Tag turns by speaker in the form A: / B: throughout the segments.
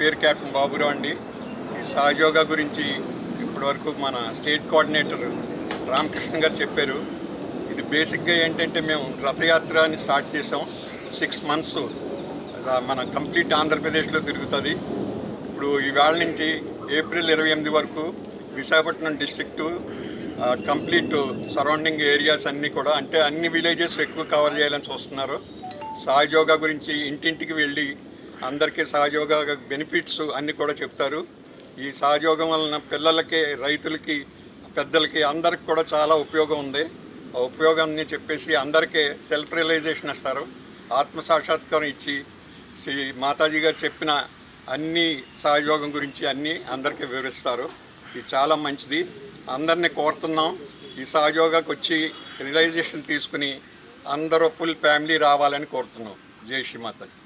A: పేరు కెప్టెన్ బాబురావు అండి. ఈ సహయోగ గురించి ఇప్పటివరకు మన స్టేట్ కోఆర్డినేటర్ రామకృష్ణ గారు చెప్పారు. ఇది బేసిక్గా ఏంటంటే మేము రథయాత్రని స్టార్ట్ చేసాం సిక్స్ మంత్స్ మన కంప్లీట్ ఆంధ్రప్రదేశ్లో తిరుగుతుంది. ఇప్పుడు ఈవేళ నుంచి ఏప్రిల్ ఇరవై ఎనిమిది వరకు Visakhapatnam district complete surrounding areas అన్నీ కూడా అంటే అన్ని విలేజెస్ ఎక్కువ కవర్ చేయాలని చూస్తున్నారు. సహజోగ గురించి ఇంటింటికి వెళ్ళి అందరికీ సహజోగ బెనిఫిట్స్ అన్నీ కూడా చెప్తారు. ఈ సహజోగం వలన పిల్లలకి రైతులకి పెద్దలకి అందరికి కూడా చాలా ఉపయోగం ఉంది. ఆ ఉపయోగాన్ని చెప్పేసి అందరికీ సెల్ఫ్ రియలైజేషన్ ఇస్తారు. ఆత్మ సాక్షాత్కారం ఇచ్చి శ్రీ మాతాజీ గారు చెప్పిన అన్ని సహయోగం గురించి అన్నీ అందరికీ వివరిస్తారు. ఇది చాలా మంచిది. అందరినీ కోరుతున్నాం. ఈ సహయోగాకి వచ్చి రియలైజేషన్ తీసుకుని అందరూ ఫుల్ ఫ్యామిలీ రావాలని కోరుతున్నాం. జై శ్రీ మాతాజీ.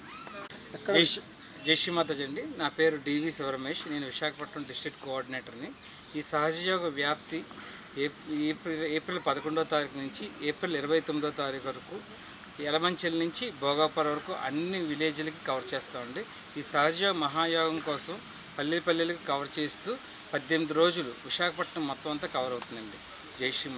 B: జై శ్రీ- అండి. నా పేరు డివి శివరమేష్. నేను విశాఖపట్నం డిస్ట్రిక్ట్ కోఆర్డినేటర్ని. ఈ సహజయోగ వ్యాప్తి ఏప్రిల్ ఏప్రిల్ పదకొండో తారీఖు నుంచి ఏప్రిల్ ఇరవై తొమ్మిదో తారీఖు వరకు ఎలమంచెల నుంచి భోగాపురం వరకు అన్ని విలేజ్లకి కవర్ చేస్తామండి. ఈ సహజయోగ మహాయోగం కోసం పల్లె పల్లెలకు కవర్ చేస్తూ పద్దెనిమిది రోజులు విశాఖపట్నం మొత్తం అంతా కవర్ అవుతుందండి. జై శ్రీ